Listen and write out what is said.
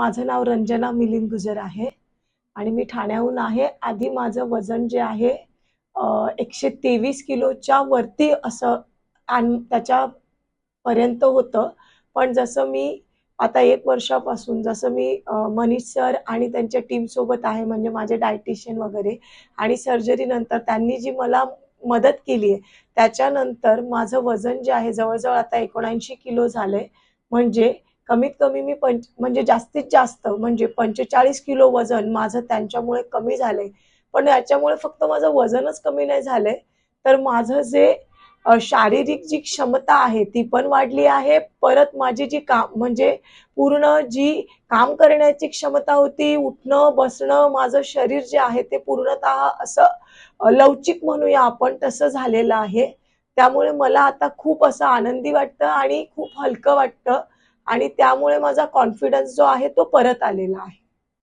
माझं नाव रंजना मिलिंद गुजर आहे आणि मी ठाण्याहून आहे. आधी माझं वजन जे आहे एकशे तेवीस किलोच्या वरती असं आणि त्याच्यापर्यंत होतं. पण जसं मी आता एक वर्षापासून जसं मी मनीष सर आणि त्यांच्या टीमसोबत आहे म्हणजे माझे डायटिशियन वगैरे आणि सर्जरीनंतर त्यांनी जी मला मदत केली आहे त्याच्यानंतर माझं वजन जे आहे जवळजवळ आता एकोणऐंशी किलो झालंय. म्हणजे कमीत कमी मी पंच म्हणजे जास्तीत जास्त म्हणजे पंचेचाळीस किलो वजन माझं त्यांच्यामुळे कमी झालंय. पण याच्यामुळे फक्त माझं वजनच कमी नाही झालंय. तर माझं जे शारीरिक जी क्षमता आहे ती पण वाढली आहे. परत माझी जी काम म्हणजे पूर्ण जी काम करण्याची क्षमता होती उठणं बसणं माझं शरीर जे आहे ते पूर्णतः असं लवचिक म्हणूया आपण तसं झालेलं आहे. त्यामुळे मला आता खूप असं आनंदी वाटतं आणि खूप हलकं वाटतं. आणि त्यामुळे माझा कॉन्फिडन्स जो आहे तो परत आलेला आहे.